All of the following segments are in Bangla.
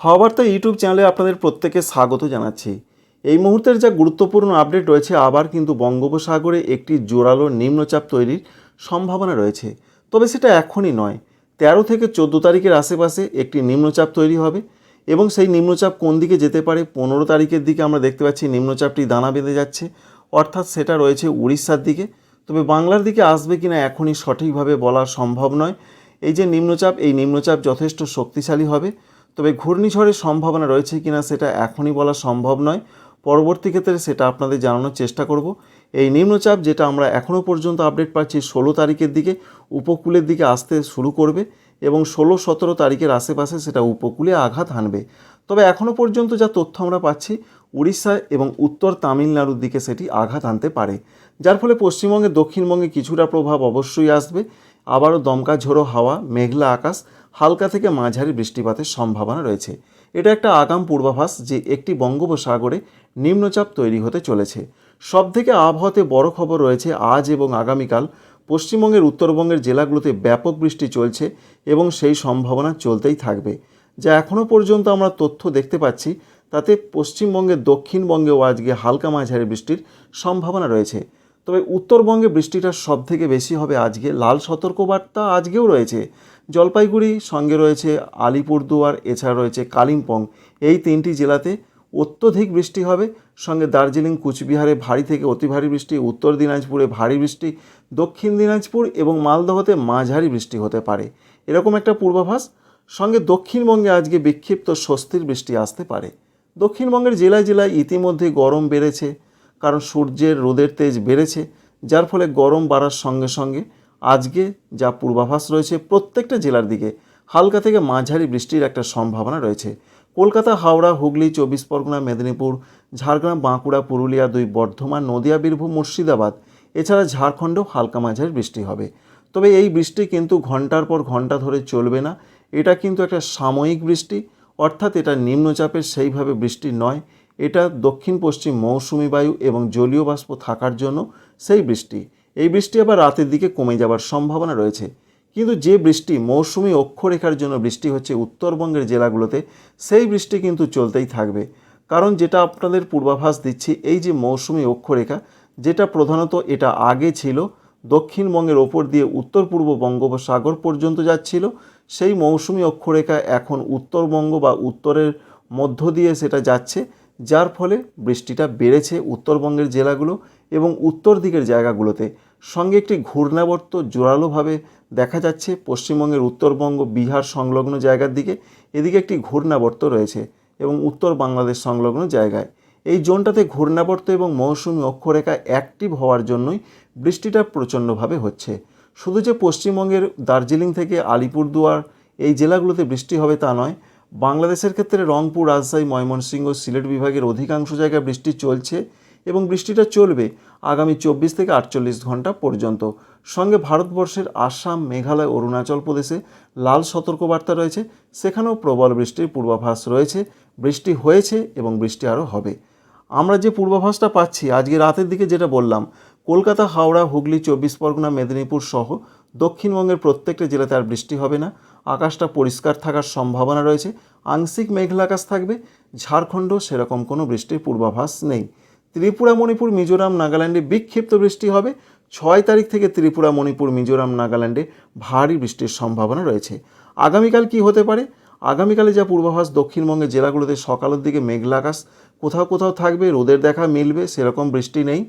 হাওয়াবার্তা ইউটিউব চ্যানেলে আপনাদের প্রত্যেকে স্বাগত জানাচ্ছি। এই মুহূর্তের যা গুরুত্বপূর্ণ আপডেট রয়েছে, আবার কিন্তু বঙ্গোপসাগরে একটি জোরালো নিম্নচাপ তৈরির সম্ভাবনা রয়েছে। তবে সেটা এখনই নয়। তেরো থেকে চোদ্দ তারিখের আশেপাশে একটি নিম্নচাপ তৈরি হবে এবং সেই নিম্নচাপ কোন দিকে যেতে পারে পনেরো তারিখের দিকে আমরা দেখতে পাচ্ছি নিম্নচাপটি দানা বেঁধে যাচ্ছে। অর্থাৎ সেটা রয়েছে উড়িষ্যার দিকে। তবে বাংলার দিকে আসবে কিনা এখনই সঠিকভাবে বলা সম্ভব নয়। এই যে নিম্নচাপ, এই নিম্নচাপ যথেষ্ট শক্তিশালী হবে। তবে ঘূর্ণিঝড়ের সম্ভাবনা রয়েছে কিনা সেটা এখনই বলা সম্ভব নয়। পরবর্তী ক্ষেত্রে সেটা আপনাদের জানানোর চেষ্টা করব। এই নিম্নচাপ যেটা আমরা এখনও পর্যন্ত আপডেট পাচ্ছি ষোলো তারিখের দিকে উপকূলের দিকে আসতে শুরু করবে এবং ষোলো সতেরো তারিখের আশেপাশে সেটা উপকূলে আঘাত হানবে। তবে এখনও পর্যন্ত যা তথ্য আমরা পাচ্ছি, উড়িষ্যা এবং উত্তর তামিলনাড়ুর দিকে সেটি আঘাত আনতে পারে। যার ফলে পশ্চিমবঙ্গে দক্ষিণবঙ্গে কিছুটা প্রভাব অবশ্যই আসবে আবারও দমকা ঝোড়ো হাওয়া, মেঘলা আকাশ, হালকা থেকে মাঝারি বৃষ্টিপাতের সম্ভাবনা রয়েছে। এটা একটা আগাম পূর্বাভাস যে একটি বঙ্গোপসাগরে নিম্নচাপ তৈরি হতে চলেছে। সবথেকে আবহাওয়াতে বড় খবর রয়েছে আজ এবং আগামীকাল। পশ্চিমবঙ্গের উত্তরবঙ্গের জেলাগুলোতে ব্যাপক বৃষ্টি চলছে এবং সেই সম্ভাবনা চলতেই থাকবে। যা এখনও পর্যন্ত আমরা তথ্য দেখতে পাচ্ছি, তাতে পশ্চিমবঙ্গের দক্ষিণবঙ্গেও আজকে হালকা মাঝারি বৃষ্টির সম্ভাবনা রয়েছে। তবে উত্তরবঙ্গে বৃষ্টিটা সব থেকে বেশি হবে আজকে। লাল সতর্কবার্তা আজকেও রয়েছে। জলপাইগুড়ি সঙ্গে রয়েছে আলিপুরদুয়ার, এছাড়া রয়েছে কালিম্পং। এই তিনটি জেলাতে অত্যধিক বৃষ্টি হবে। সঙ্গে দার্জিলিং, কুচবিহারে ভারী থেকে অতি ভারী বৃষ্টি, উত্তর দিনাজপুরে ভারী বৃষ্টি, দক্ষিণ দিনাজপুর এবং মালদহতে মাঝারি বৃষ্টি হতে পারে। এরকম একটা পূর্বাভাস। সঙ্গে দক্ষিণবঙ্গে আজকে বিক্ষিপ্ত স্বস্তির বৃষ্টি আসতে পারে। দক্ষিণবঙ্গের জেলায় জেলায় ইতিমধ্যে গরম বেড়েছে। কারণ সূর্যের রোদের তেজ বেড়েছে, যার ফলে গরম বাড়ার সঙ্গে সঙ্গে আজকে যা পূর্বাভাস রয়েছে প্রত্যেকটা জেলার দিকে, হালকা থেকে মাঝারি বৃষ্টির একটা সম্ভাবনা রয়েছে। কলকাতা, হাওড়া, হুগলি, চব্বিশ পরগনা, মেদিনীপুর, ঝাড়গ্রাম, বাঁকুড়া, পুরুলিয়া, দুই বর্ধমান, নদিয়া, বীরভূম, মুর্শিদাবাদ, এছাড়া ঝাড়খণ্ডেও হালকা মাঝারি বৃষ্টি হবে। তবে এই বৃষ্টি কিন্তু ঘণ্টার পর ঘণ্টা ধরে চলবে না, এটা কিন্তু একটা সাময়িক বৃষ্টি, অর্থাৎ এটা নিম্নচাপের সেইভাবে বৃষ্টি নয় এটা দক্ষিণ পশ্চিম মৌসুমি বায়ু এবং জলীয় বাষ্প থাকার জন্য সেই বৃষ্টি। এই বৃষ্টি আবার রাতের দিকে কমে যাওয়ার সম্ভাবনা রয়েছে। কিন্তু যে বৃষ্টি মৌসুমি অক্ষরেখার জন্য বৃষ্টি হচ্ছে উত্তরবঙ্গের জেলাগুলোতে, সেই বৃষ্টি কিন্তু চলতেই থাকবে। কারণ যেটা আপনাদের পূর্বাভাস দিচ্ছি, এই যে মৌসুমি অক্ষরেখা, যেটা প্রধানত এটা আগে ছিল, দক্ষিণবঙ্গের ওপর দিয়ে উত্তর পূর্ব বঙ্গোপসাগর পর্যন্ত যাচ্ছিল, সেই মৌসুমি অক্ষরেখা এখন উত্তরবঙ্গ বা উত্তরের মধ্য দিয়ে সেটা যাচ্ছে। যার ফলে বৃষ্টিটা বেড়েছে উত্তরবঙ্গের জেলাগুলো এবং উত্তর দিকের জায়গাগুলোতে। সঙ্গে একটি ঘূর্ণাবর্ত জোরালোভাবে দেখা যাচ্ছে পশ্চিমবঙ্গের উত্তরবঙ্গ, বিহার সংলগ্ন জায়গার দিকে। এদিকে একটি ঘূর্ণাবর্ত রয়েছে এবং উত্তর বাংলাদেশ সংলগ্ন জায়গায়। এই জোনটাতে ঘূর্ণাবর্ত এবং মৌসুমি অক্ষরেখা অ্যাক্টিভ হওয়ার জন্যই বৃষ্টিটা প্রচণ্ডভাবে হচ্ছে। শুধু যে পশ্চিমবঙ্গের দার্জিলিং থেকে আলিপুরদুয়ার এই জেলাগুলোতে বৃষ্টি হবে তা নয় বাংলাদেশের ক্ষেত্রে রংপুর, রাজশাহী, ময়মনসিংহ সিলেট বিভাগের অধিকাংশ জায়গায় বৃষ্টি চলছে এবং বৃষ্টিটা চলবে আগামী চব্বিশ থেকে আটচল্লিশ ঘণ্টা পর্যন্ত। সঙ্গে ভারতবর্ষের আসাম, মেঘালয়, অরুণাচল প্রদেশে লাল সতর্কবার্তা রয়েছে। সেখানেও প্রবল বৃষ্টির পূর্বাভাস রয়েছে। বৃষ্টি হয়েছে এবং বৃষ্টি আরও হবে। আমরা যে পূর্বাভাসটা পাচ্ছি, আজকে রাতের দিকে যেটা বললাম, কলকাতা, হাওড়া, হুগলি, চব্বিশ পরগনা, মেদিনীপুর সহ দক্ষিণবঙ্গের প্রত্যেকটা জেলাতে আর বৃষ্টি হবে না। আকাশটা পরিষ্কার থাকার সম্ভাবনা রয়েছে, আংশিক মেঘলা আকাশ থাকবে ঝাড়খণ্ড সেরকম কোনো বৃষ্টির পূর্বাভাস নেই। ত্রিপুরা, মণিপুর, মিজোরাম, নাগাল্যান্ডে বিক্ষিপ্ত বৃষ্টি হবে। ছয় তারিখ থেকে ত্রিপুরা, মণিপুর, মিজোরাম, নাগাল্যান্ডে ভারী বৃষ্টির সম্ভাবনা রয়েছে। আগামীকাল কি হতে পারে? আগামীকালে যা পূর্বাভাস দক্ষিণবঙ্গের জেলাগুলোতে সকালের দিকে মেঘলা আকাশ কোথাও কোথাও থাকবে, রোদের দেখা মিলবে, সেরকম বৃষ্টি নেই,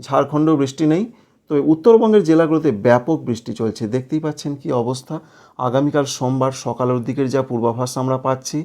ঝাড়খণ্ডেও বৃষ্টি নেই। তবে উত্তরবঙ্গের জেলাগুলোতে ব্যাপক বৃষ্টি চলছে। দেখতেই পাচ্ছেন কি অবস্থা। আগামীকাল সোমবার সকালের দিকের যা পূর্বাভাস আমরা পাচ্ছি,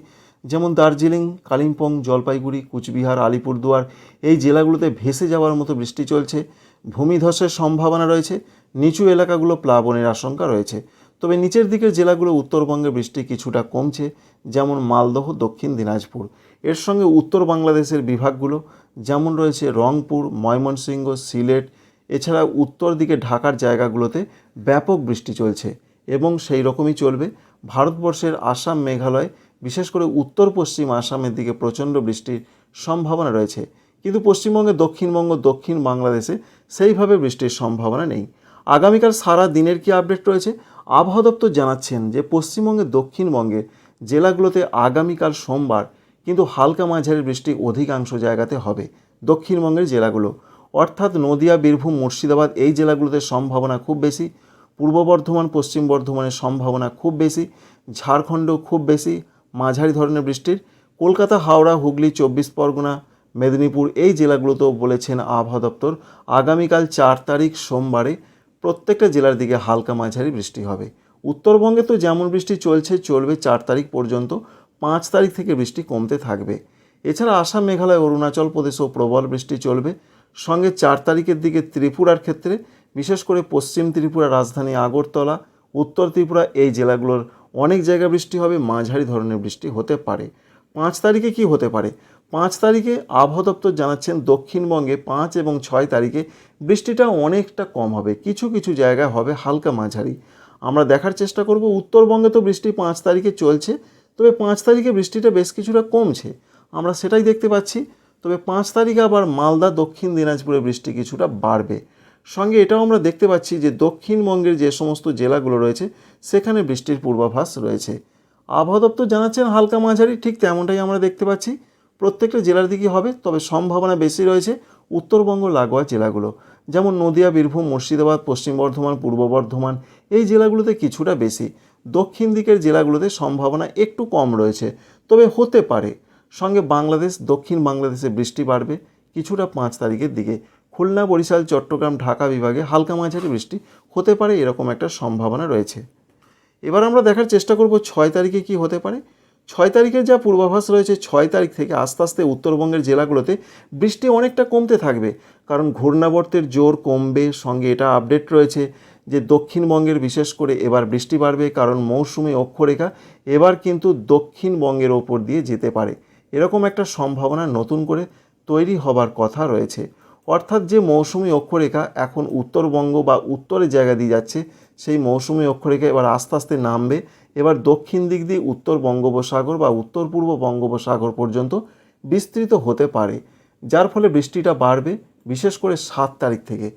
যেমন দার্জিলিং, কালিম্পং, জলপাইগুড়ি, কুচবিহার, আলিপুরদুয়ার, এই জেলাগুলোতে ভেসে যাওয়ার মতো বৃষ্টি চলছে। ভূমিধসের সম্ভাবনা রয়েছে, নিচু এলাকাগুলো প্লাবনের আশঙ্কা রয়েছে। তবে নিচের দিকের জেলাগুলো উত্তরবঙ্গে বৃষ্টি কিছুটা কমছে, যেমন মালদহ, দক্ষিণ দিনাজপুর। এর সঙ্গে উত্তর বাংলাদেশের বিভাগগুলো, যেমন রয়েছে রংপুর, ময়মনসিংহ, সিলেট এছাড়া উত্তর দিকে ঢাকার জায়গাগুলোতে ব্যাপক বৃষ্টি চলছে এবং সেই রকমই চলবে। ভারতবর্ষের আসাম মেঘালয়, বিশেষ করে উত্তর পশ্চিম আসামের দিকে প্রচণ্ড বৃষ্টির সম্ভাবনা রয়েছে। কিন্তু পশ্চিমবঙ্গে, দক্ষিণবঙ্গ, দক্ষিণ বাংলাদেশে সেইভাবে বৃষ্টির সম্ভাবনা নেই। আগামীকাল সারা দিনের কি আপডেট রয়েছে? আবহাওয়া দপ্তর জানাচ্ছেন যে পশ্চিমবঙ্গের দক্ষিণবঙ্গে জেলাগুলোতে আগামীকাল সোমবার কিন্তু হালকা মাঝারি বৃষ্টি অধিকাংশ জায়গাতে হবে। দক্ষিণবঙ্গের জেলাগুলো অর্থাৎ নদিয়া, বীরভূম, মুর্শিদাবাদ এই জেলাগুলোতে সম্ভাবনা খুব বেশি। পূর্ব বর্ধমান, পশ্চিম বর্ধমানের সম্ভাবনা খুব বেশি। ঝাড়খণ্ডও খুব বেশি। মাঝারি ধরনের বৃষ্টির। কলকাতা, হাওড়া, হুগলি, চব্বিশ পরগনা, মেদিনীপুর এই জেলাগুলোতেও বলেছেন আবহাওয়া দপ্তর, আগামীকাল চার তারিখ সোমবারে প্রত্যেকটা জেলার দিকে হালকা মাঝারি বৃষ্টি হবে। উত্তরবঙ্গে তো যেমন বৃষ্টি চলছে, চলবে চার তারিখ পর্যন্ত, পাঁচ তারিখ থেকে বৃষ্টি কমতে থাকবে। এছাড়া আসাম, মেঘালয়, অরুণাচল প্রদেশেও প্রবল বৃষ্টি চলবে। সঙ্গে চার তারিখের দিকে ত্রিপুরার ক্ষেত্রে, বিশেষ করে পশ্চিম ত্রিপুরা রাজধানী আগরতলা, উত্তর ত্রিপুরা এই জেলাগুলোর অনেক জায়গায় বৃষ্টি হবে, মাঝারি ধরনের বৃষ্টি হতে পারে। পাঁচ তারিখে কি হতে পারে? পাঁচ তারিখে আবহাওয়া দপ্তর জানাচ্ছেন দক্ষিণবঙ্গে পাঁচ এবং ছয় তারিখে বৃষ্টিটা অনেকটা কম হবে, কিছু কিছু জায়গায় হবে হালকা মাঝারি। আমরা দেখার চেষ্টা করব, উত্তরবঙ্গে তো বৃষ্টি পাঁচ তারিখে চলছে, তবে পাঁচ তারিখে বৃষ্টিটা বেশ কিছুটা কমছে। আমরা সেটাই দেখতে পাচ্ছি। তবে পাঁচ তারিখে আবার মালদা, দক্ষিণ দিনাজপুরে বৃষ্টি কিছুটা বাড়বে। সঙ্গে এটাও আমরা দেখতে পাচ্ছি যে দক্ষিণবঙ্গের যে সমস্ত জেলাগুলো রয়েছে, সেখানে বৃষ্টির পূর্বাভাস রয়েছে। আবহাওয়া দপ্তর জানাচ্ছেন হালকা মাঝারি, ঠিক তেমনটাই আমরা দেখতে পাচ্ছি। প্রত্যেকটা জেলার দিকে হবে, তবে সম্ভাবনা বেশি রয়েছে উত্তরবঙ্গ, লাগোয়া জেলাগুলো। যেমন নদিয়া, বীরভূম, মুর্শিদাবাদ, পশ্চিম বর্ধমান, পূর্ব বর্ধমান, এই জেলাগুলোতে কিছুটা বেশি। দক্ষিণ দিকের জেলাগুলোতে সম্ভাবনা একটু কম রয়েছে, তবে হতে পারে। সঙ্গে বাংলাদেশ, দক্ষিণ বাংলাদেশে বৃষ্টি বাড়বে। কিছুটা পাঁচ তারিখের দিকে খুলনা, বরিশাল, চট্টগ্রাম, ঢাকা বিভাগে হালকা মাঝারি বৃষ্টি হতে পারে এরকম একটা সম্ভাবনা রয়েছে। এবার আমরা দেখার চেষ্টা করব ছয় তারিখে কি হতে পারে। ছয় তারিখের যা পূর্বাভাস রয়েছে, ছয় তারিখ থেকে আস্তে আস্তে উত্তরবঙ্গের জেলাগুলোতে বৃষ্টি অনেকটা কমতে থাকবে। কারণ ঘূর্ণাবর্তের জোর কমবে, সঙ্গে এটা আপডেট রয়েছে যে দক্ষিণবঙ্গের বিশেষ করে এবার বৃষ্টি বাড়বে, কারণ মৌসুমি অক্ষরেখা এবার কিন্তু দক্ষিণবঙ্গের ওপর দিয়ে যেতে পারে। এরকম একটা সম্ভাবনা নতুন করে তৈরি হবার কথা রয়েছে। অর্থাৎ যে মৌসুমি অক্ষরেখা এখন উত্তরবঙ্গ বা উত্তরের জায়গা দিয়ে যাচ্ছে, সেই মৌসুমি অক্ষরেখা এবার আস্তে আস্তে নামবে। এবার দক্ষিণ দিক দিয়ে উত্তর বঙ্গোপসাগর বা উত্তর পূর্ব বঙ্গোপসাগর পর্যন্ত বিস্তৃত হতে পারে, যার ফলে বৃষ্টিটা বাড়বে, বিশেষ করে সাত তারিখ থেকে।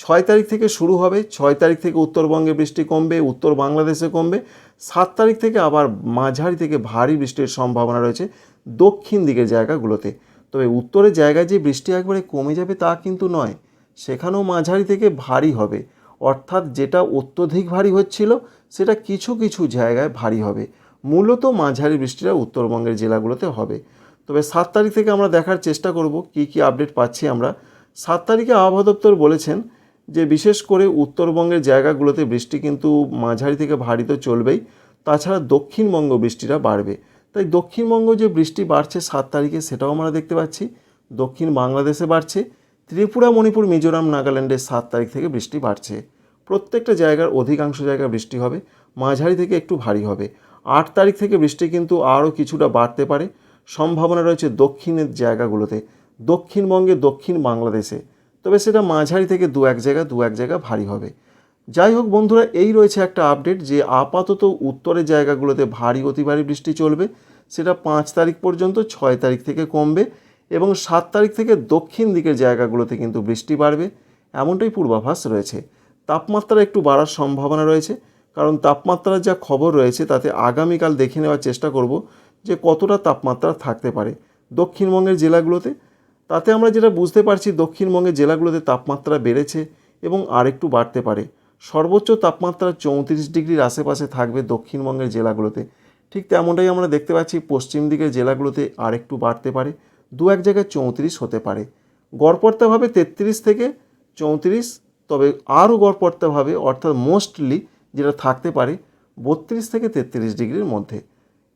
ছয় তারিখ থেকে শুরু হবে, ছয় তারিখ থেকে উত্তরবঙ্গে বৃষ্টি কমবে, উত্তর বাংলাদেশে কমবে, সাত তারিখ থেকে আবার মাঝারি থেকে ভারী বৃষ্টির সম্ভাবনা রয়েছে। দক্ষিণ দিকের জায়গাগুলোতে। তবে উত্তরের জায়গায় যে বৃষ্টি একবারে কমে যাবে তা কিন্তু নয়, সেখানেও মাঝারি থেকে ভারী হবে। অর্থাৎ যেটা অত্যধিক ভারী হচ্ছিল, সেটা কিছু কিছু জায়গায় ভারী হবে। মূলত মাঝারি বৃষ্টিটা উত্তরবঙ্গের জেলাগুলোতে হবে। তবে সাত তারিখ থেকে আমরা দেখার চেষ্টা করব কি কি আপডেট পাচ্ছি আমরা। সাত তারিখে আবহাওয়া দপ্তর বলেছেন যে, বিশেষ করে উত্তরবঙ্গের জায়গাগুলোতে বৃষ্টি কিন্তু মাঝারি থেকে ভারী তো চলবেই। তাছাড়া দক্ষিণবঙ্গ বৃষ্টিটা বাড়বে। তাই দক্ষিণবঙ্গ যে বৃষ্টি বাড়ছে সাত তারিখে সেটাও আমরা দেখতে পাচ্ছি। দক্ষিণ বাংলাদেশে বাড়ছে, ত্রিপুরা, মণিপুর, মিজোরাম, নাগাল্যান্ডে সাত তারিখ থেকে বৃষ্টি বাড়ছে। প্রত্যেকটা জায়গার অধিকাংশ জায়গায় বৃষ্টি হবে, মাঝারি থেকে একটু ভারী হবে। আট তারিখ থেকে বৃষ্টি কিন্তু আরও কিছুটা বাড়তে পারে। সম্ভাবনা রয়েছে দক্ষিণের জায়গাগুলোতে, দক্ষিণবঙ্গে দক্ষিণ বাংলাদেশে। তবে সেটা মাঝারি থেকে দু এক জায়গা, দু এক জায়গা ভারী হবে। যাই হোক বন্ধুরা, এই রয়েছে একটা আপডেট যে আপাতত উত্তরের জায়গাগুলোতে ভারী অতি ভারী বৃষ্টি চলবে। সেটা পাঁচ তারিখ পর্যন্ত, ছয় তারিখ থেকে কমবে এবং সাত তারিখ থেকে দক্ষিণ দিকের জায়গাগুলোতে কিন্তু বৃষ্টি বাড়বে। এমনটাই পূর্বাভাস রয়েছে। তাপমাত্রা একটু বাড়ার সম্ভাবনা রয়েছে, কারণ তাপমাত্রার যা খবর রয়েছে তাতে আগামীকাল দেখে নেওয়ার চেষ্টা করব যে কতটা তাপমাত্রা থাকতে পারে দক্ষিণবঙ্গের জেলাগুলোতে। তাতে আমরা যেটা বুঝতে পারছি, দক্ষিণবঙ্গের জেলাগুলোতে তাপমাত্রা বেড়েছে এবং আরেকটু বাড়তে পারে। সর্বোচ্চ তাপমাত্রা চৌত্রিশ ডিগ্রির আশেপাশে থাকবে দক্ষিণবঙ্গের জেলাগুলোতে। ঠিক তেমনটাই আমরা দেখতে পাচ্ছি পশ্চিম দিকের জেলাগুলোতে আরেকটু বাড়তে পারে, দু এক জায়গায় চৌত্রিশ হতে পারে। গড়পড়তাভাবে তেত্রিশ থেকে চৌত্রিশ, তবে আরও গড়পড়তাভাবে, অর্থাৎ মোস্টলি যেটা থাকতে পারে, বত্রিশ থেকে তেত্রিশ ডিগ্রির মধ্যে।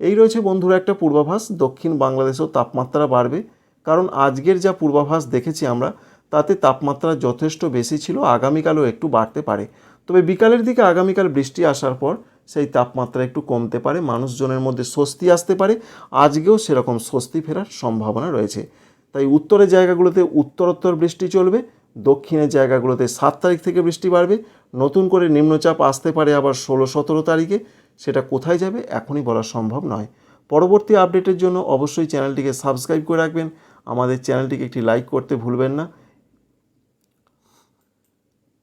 এই রয়েছে বন্ধুরা একটা পূর্বাভাস, দক্ষিণ বাংলাদেশেও তাপমাত্রা বাড়বে, কারণ আজকের যা পূর্বাভাস দেখেছি আমরা, তাতে তাপমাত্রা যথেষ্ট বেশি ছিল, আগামীকালও একটু বাড়তে পারে। তবে বিকালের দিকে আগামীকাল বৃষ্টি আসার পর সেই তাপমাত্রা একটু কমতে পারে, মানুষজনের মধ্যে স্বস্তি আসতে পারে। আজকেও সেরকম স্বস্তি ফেরার সম্ভাবনা রয়েছে। তাই উত্তরের জায়গাগুলোতে উত্তরোত্তর বৃষ্টি চলবে, দক্ষিণের জায়গাগুলোতে সাত তারিখ থেকে বৃষ্টি বাড়বে। নতুন করে নিম্নচাপ আসতে পারে আবার ষোলো সতেরো তারিখে। সেটা কোথায় যাবে এখনই বলা সম্ভব নয়। পরবর্তী আপডেটের জন্য অবশ্যই চ্যানেলটিকে সাবস্ক্রাইব করে রাখবেন। আমাদের চ্যানেলটিকে একটি লাইক করতে ভুলবেন না।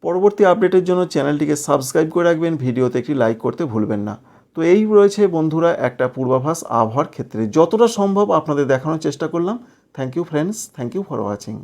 পরবর্তী আপডেটের জন্য চ্যানেলটিকে সাবস্ক্রাইব করে রাখবেন, ভিডিওতে একটি লাইক করতে ভুলবেন না। তো এই রয়েছে বন্ধুরা একটা পূর্বাভাস আবহাওয়ার ক্ষেত্রে। যতটা সম্ভব আপনাদের দেখানোর চেষ্টা করলাম। Thank you friends thank you for watching